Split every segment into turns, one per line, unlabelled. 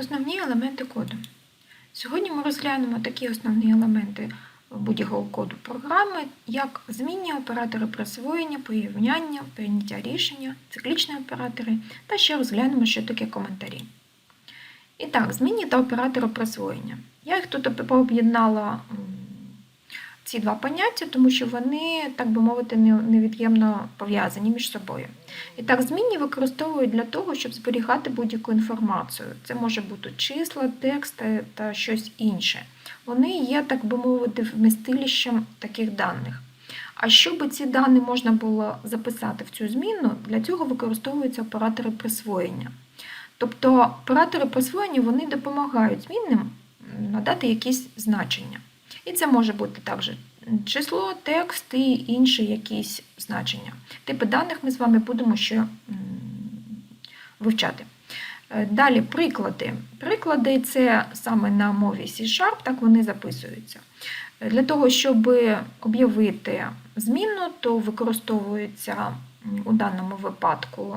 Основні елементи коду. Сьогодні ми розглянемо такі основні елементи будь-якого коду програми, як змінні оператори присвоєння, порівняння, прийняття рішення, циклічні оператори, та ще розглянемо, що таке коментарі. І так, змінні та оператори присвоєння. Я їх тут пооб'єднала ці два поняття, тому що вони, так би мовити, невід'ємно пов'язані між собою. І так, змінні використовують для того, щоб зберігати будь-яку інформацію. Це може бути числа, тексти та щось інше. Вони є, так би мовити, вмістилищем таких даних. А щоб ці дані можна було записати в цю змінну, для цього використовуються оператори присвоєння. Тобто оператори присвоєння вони допомагають змінним надати якісь значення. І це може бути також число, текст і інші якісь значення. Типи даних ми з вами будемо ще вивчати. Е, Далі приклади. Приклади це саме на мові C-Sharp, так вони записуються. Е, Для того, щоб об'явити змінну, то використовуються у даному випадку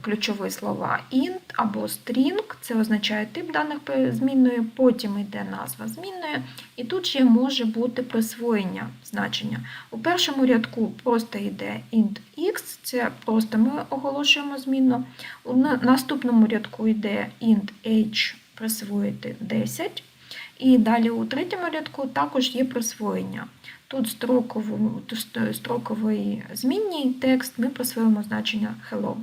ключові слова int або string, це означає тип даних змінної, потім йде назва змінної, і тут ще може бути присвоєння значення. У першому рядку просто йде int x, це просто ми оголошуємо змінну. У наступному рядку йде int h присвоїти 10. І далі у третьому рядку також є присвоєння. Тут тут строковий змінній текст ми присвоїмо значення hello.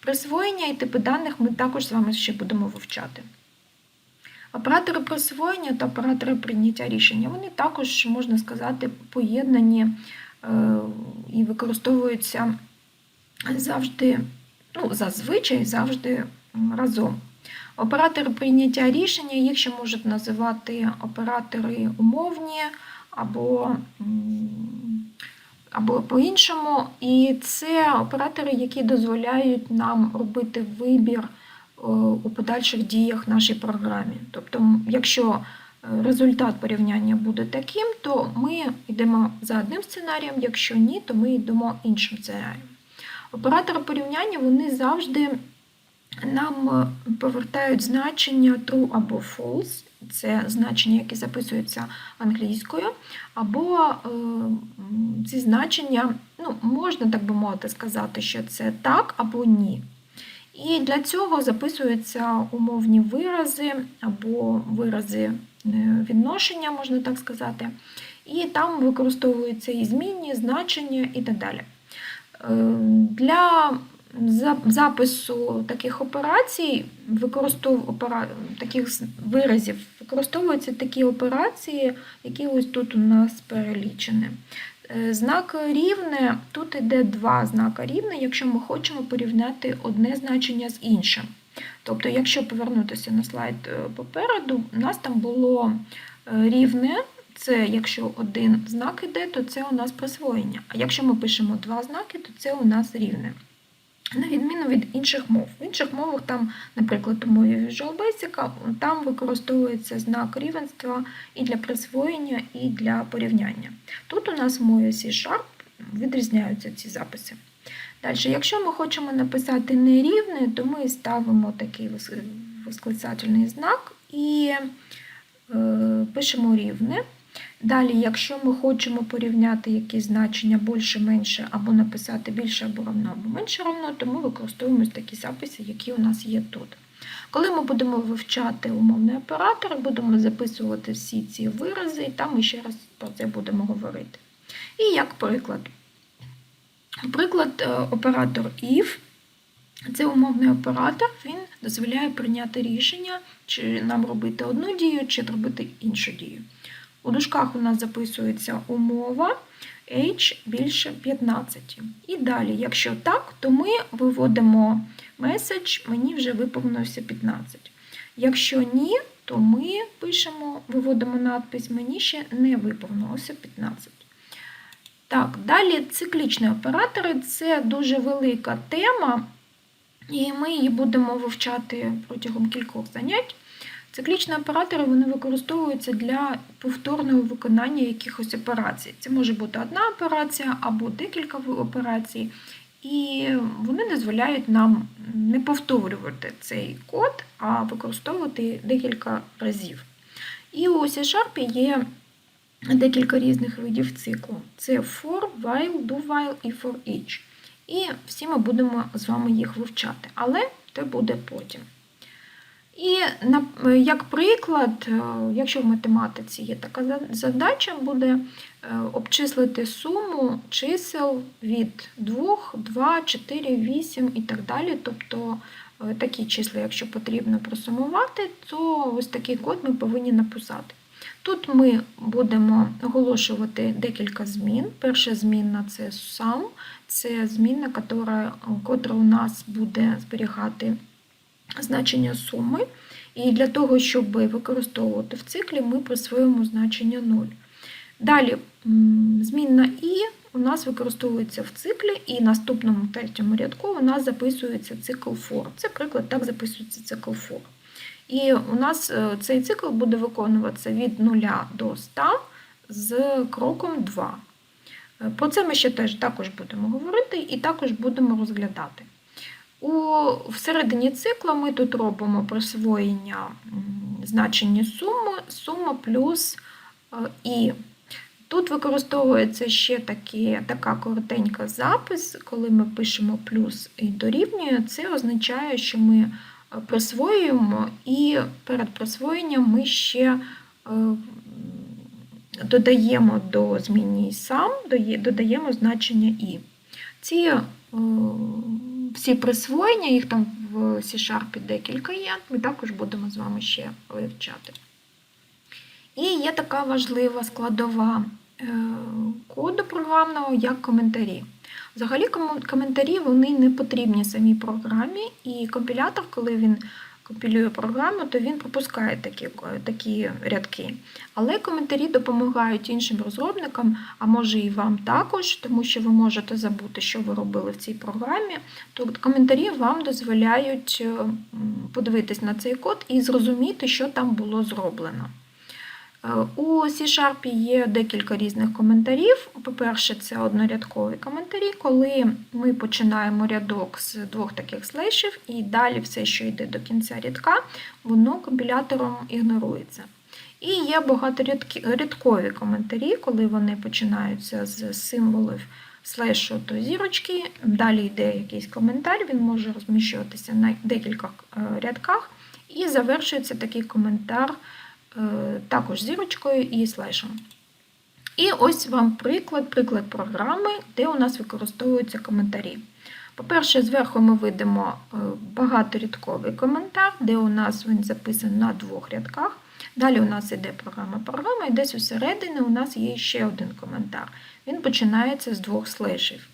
Присвоєння і типи даних ми також з вами ще будемо вивчати. Оператори присвоєння та оператори прийняття рішення вони також, можна сказати, поєднані е, і використовуються завжди, ну, зазвичай завжди разом. Оператори прийняття рішення, їх ще можуть називати оператори умовні або, або по-іншому. І це оператори, які дозволяють нам робити вибір е, у подальших діях в нашій програмі. Тобто, якщо е, результат порівняння буде таким, то ми йдемо за одним сценарієм, якщо ні, то ми йдемо іншим сценарієм. Оператори порівняння вони завжди нам е, повертають значення true або false. Це значення, які записуються англійською, або е, ці значення, ну, можна так би мовити сказати, що це так або ні. І для цього записуються умовні вирази або вирази е, відношення, можна так сказати. І там використовуються і змінні, значення і так далі. Для запису таких операцій, використов... таких виразів, використовуються такі операції, які ось тут у нас перелічені. Е, Знак рівне, тут йде два знака рівне, якщо ми хочемо порівняти одне значення з іншим. Тобто, якщо повернутися на слайд е, попереду, у нас там було е, рівне, це якщо один знак іде, то це у нас присвоєння. А якщо ми пишемо два знаки, то це у нас рівне. На відміну від інших мов. В інших мовах, там, наприклад, у мові Visual Basic, там використовується знак рівенства і для присвоєння, і для порівняння. Тут у нас в мові C-Sharp відрізняються ці записи. Далі, якщо ми хочемо написати нерівне, то ми ставимо такий вос- восклицательний знак і е, пишемо рівне. Далі, якщо ми хочемо порівняти якісь значення більше, менше, або написати більше або равно, або менше равно, то ми використовуємо такі записи, які у нас є тут. Коли ми будемо вивчати умовний оператор, будемо записувати всі ці вирази, і там ми ще раз про це будемо говорити. І як приклад. Приклад, е, оператор if. Це умовний оператор, він дозволяє прийняти рішення, чи нам робити одну дію, чи робити іншу дію. У дужках у нас записується умова h більше 15. І далі, якщо так, то ми виводимо меседж, мені вже виповнився 15. Якщо ні, то ми пишемо, виводимо надпись, мені ще не виповнилося 15. Так, далі циклічні оператори це дуже велика тема, і ми її будемо вивчати протягом кількох занять. Циклічні оператори вони використовуються для повторного виконання якихось операцій. Це може бути одна операція або декілька операцій. і вони дозволяють нам не повторювати цей код, а використовувати декілька разів. І у C-Sharp є декілька різних видів циклу: це for, while, do while і for each. І всі ми будемо з вами їх вивчати, але це буде потім. І як приклад, е, якщо в математиці є така задача, буде е, обчислити суму чисел від 2, 2, 4, 8 і так далі. Тобто е, такі числа, якщо потрібно просумувати, то ось такий код ми повинні написати. Тут ми будемо оголошувати декілька змін. Перша змінна це sum, це котра, котра у нас буде зберігати значення суми. І для того, щоб використовувати в циклі, ми присвоїмо значення 0. Далі змінна і у нас використовується в циклі, і наступному третьому рядку у нас записується цикл for. Це приклад, так записується цикл for. І у нас е, цей цикл буде виконуватися від 0 до 100 з кроком 2. Е, Про це ми ще теж також будемо говорити і також будемо розглядати. У всередині цикла ми тут робимо присвоєння значення суми, сума плюс е, і. Тут використовується ще такі, така коротенька запис, коли ми пишемо плюс і дорівнює, це означає, що ми е, присвоюємо, і перед присвоєнням ми ще е, додаємо до змінні сам, додаємо значення і. Ці всі присвоєння, їх там в C-Sharp декілька є, ми також будемо з вами ще вивчати. І є така важлива складова е, коду програмного, як коментарі. Взагалі, коментарі вони не потрібні самій програмі, і компілятор, коли він компілює програму, то він пропускає такі, такі рядки. Але коментарі допомагають іншим розробникам, а може і вам також, тому що ви можете забути, що ви робили в цій програмі. То коментарі вам дозволяють подивитись на цей код і зрозуміти, що там було зроблено. Е, У C-Sharp є декілька різних коментарів. По-перше, це однорядкові коментарі, коли ми починаємо рядок з двох таких слешів, і далі все, що йде до кінця рядка, воно компілятором ігнорується. І є багаторядкові коментарі, коли вони починаються з символів слешу до зірочки, далі йде якийсь коментар, він може розміщуватися на декількох е, рядках, і завершується такий коментар також зірочкою і слешем. І ось вам приклад, приклад програми, де у нас використовуються коментарі. По-перше, зверху ми видимо е, багаторядковий коментар, де у нас він записаний на двох рядках. Далі у нас йде програма програма, і десь усередині у нас є ще один коментар. Він починається з двох слешів.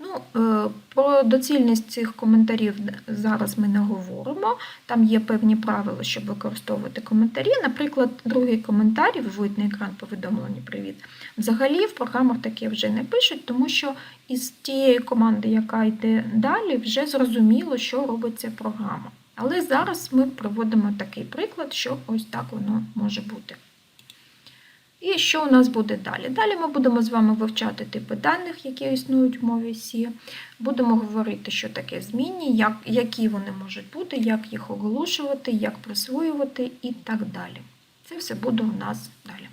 Ну, е, Про доцільність цих коментарів зараз ми не говоримо. Там є певні правила, щоб використовувати коментарі. Наприклад, другий коментар, виводить на екран повідомлення Привіт. Взагалі в програмах таке вже не пишуть, тому що із тієї команди, яка йде далі, вже зрозуміло, що робиться програма. Але зараз ми проводимо такий приклад, що ось так воно може бути. І що у нас буде далі? Далі ми будемо з вами вивчати типи даних, які існують в мові C. Будемо говорити, що таке змінні, як, які вони можуть бути, як їх оголошувати, як присвоювати і так далі. Це все буде у нас далі.